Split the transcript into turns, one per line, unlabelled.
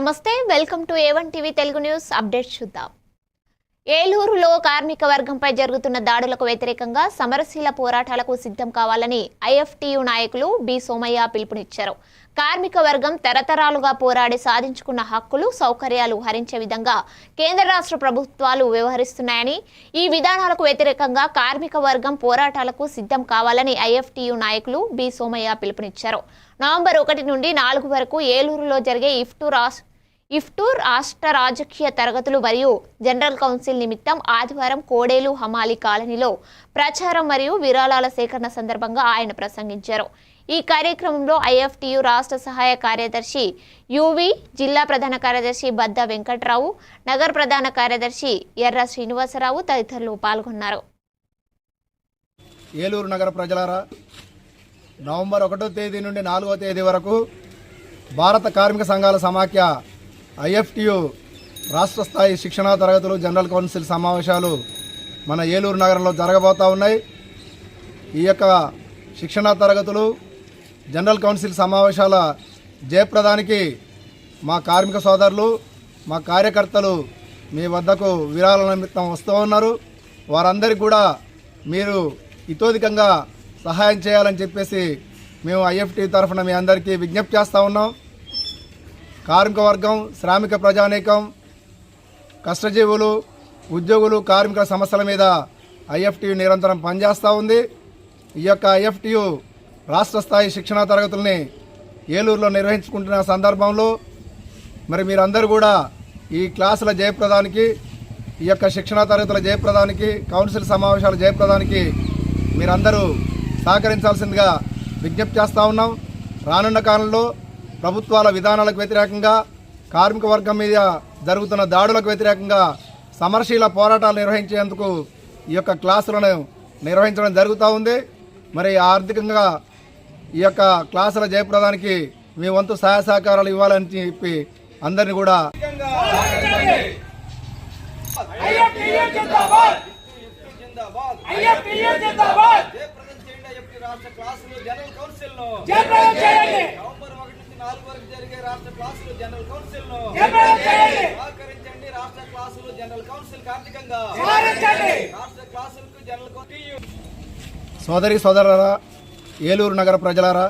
నమస్తే welcome to A one TV Telugu news update చూద్దాం. ఏలూరులో కార్మిక వర్గంపై జరుగుతున్న దాడులకు వ్యతిరేకంగా సమరశీల పోరాటాలకు సిద్ధం కావాలని ఐఎఫ్టీయు నాయకులు బి సోమయ్య పిలుపునిచ్చారు. కార్మిక వర్గం తరతరాలుగా పోరాడి సాధించుకున్న హక్కులు సౌకర్యాలు హరించే విధంగా కేంద్ర రాష్ట్ర ప్రభుత్వాలు వ్యవహరిస్తున్నాయని ఈ విధానాలకు వ్యతిరేకంగా కార్మిక వర్గం పోరాటాలకు సిద్ధం కావాలని ఐఎఫ్టీయు నాయకులు బి సోమయ్య పిలుపునిచ్చారు. నవంబర్ ఒకటి నుండి నాలుగు వరకు ఏలూరులో జరిగే ఇఫ్టు రాష్ట్ర ఇఫ్టూర్ రాష్ట్ర రాజకీయ తరగతులు మరియు జనరల్ కౌన్సిల్ నిమిత్తం ఆదివారం కోడేలు హమాలి కాలనీలో ప్రచారం మరియు విరాళాల సేకరణ సందర్భంగా ఆయన ప్రసంగించారు. ఈ కార్యక్రమంలో ఐఎఫ్టియు రాష్ట్ర సహాయ కార్యదర్శి యువి జిల్లా ప్రధాన కార్యదర్శి బద్ద వెంకట్రావు నగర ప్రధాన కార్యదర్శి ఎర్ర శ్రీనివాసరావు తదితరులు పాల్గొన్నారు.
ఏలూరు నగర ప్రజలారా నవంబర్ ఒకటో తేదీ నుండి నాలుగో తేదీ వరకు భారత కార్మిక సంఘాల సమాఖ్య ఐఎఫ్టియు రాష్ట్ర స్థాయి శిక్షణా తరగతులు జనరల్ కౌన్సిల్ సమావేశాలు మన ఏలూరు నగరంలో జరగబోతూ ఉన్నాయి. ఈ యొక్క శిక్షణా తరగతులు జనరల్ కౌన్సిల్ సమావేశాల జయప్రదానికి మా కార్మిక సోదరులు మా కార్యకర్తలు మీ వద్దకు విరాళ నిమిత్తం వస్తూ ఉన్నారు. వారందరికీ కూడా మీరు ఇతోధికంగా సహాయం చేయాలని చెప్పేసి మేము ఐఎఫ్టీ తరఫున మీ అందరికీ విజ్ఞప్తి చేస్తూ ఉన్నాం. కార్మిక వర్గం శ్రామిక ప్రజానీకం కష్టజీవులు ఉద్యోగులు కార్మికుల సమస్యల మీద ఐఎఫ్టీయు నిరంతరం పనిచేస్తూ ఉంది. ఈ యొక్క ఐఎఫ్టీయు రాష్ట్ర స్థాయి శిక్షణా తరగతుల్ని ఏలూరులో నిర్వహించుకుంటున్న సందర్భంలో మరి మీరందరూ కూడా ఈ క్లాసుల జయప్రదానికి ఈ యొక్క శిక్షణా తరగతుల జయప్రదానికి కౌన్సిల్ సమావేశాల జయప్రదానికి మీరందరూ సహకరించాల్సిందిగా విజ్ఞప్తి చేస్తూ ఉన్నాం. రానున్న కాలంలో ప్రభుత్వాల విధానాలకు వ్యతిరేకంగా కార్మిక వర్గం మీద జరుగుతున్న దాడులకు వ్యతిరేకంగా సమరశీల పోరాటాలు నిర్వహించేందుకు ఈ యొక్క క్లాసులను నిర్వహించడం జరుగుతూ ఉంది. మరి ఆర్థికంగా ఈ యొక్క క్లాసుల జయప్రదానికి మీ వంతు సహాయ సహకారాలు ఇవ్వాలని చెప్పి అందరిని కూడా
జయప్రదం చేయండి అయ్యప్పటి రాష్ట్ర క్లాసులు జనరల్ కౌన్సిల్ను నవంబర్ ఒకటి నుంచి నాలుగు వరకు జరిగే రాష్ట్ర క్లాసులు జనరల్ కౌన్సిల్ను సహకరించండి రాష్ట్ర క్లాసులు జనరల్ కౌన్సిల్ ఆర్థికంగా రాష్ట్ర క్లాసులకు జనరల్ కౌన్సిల్
సోదరి సోదరులారా ఏలూరు నగర ప్రజలారా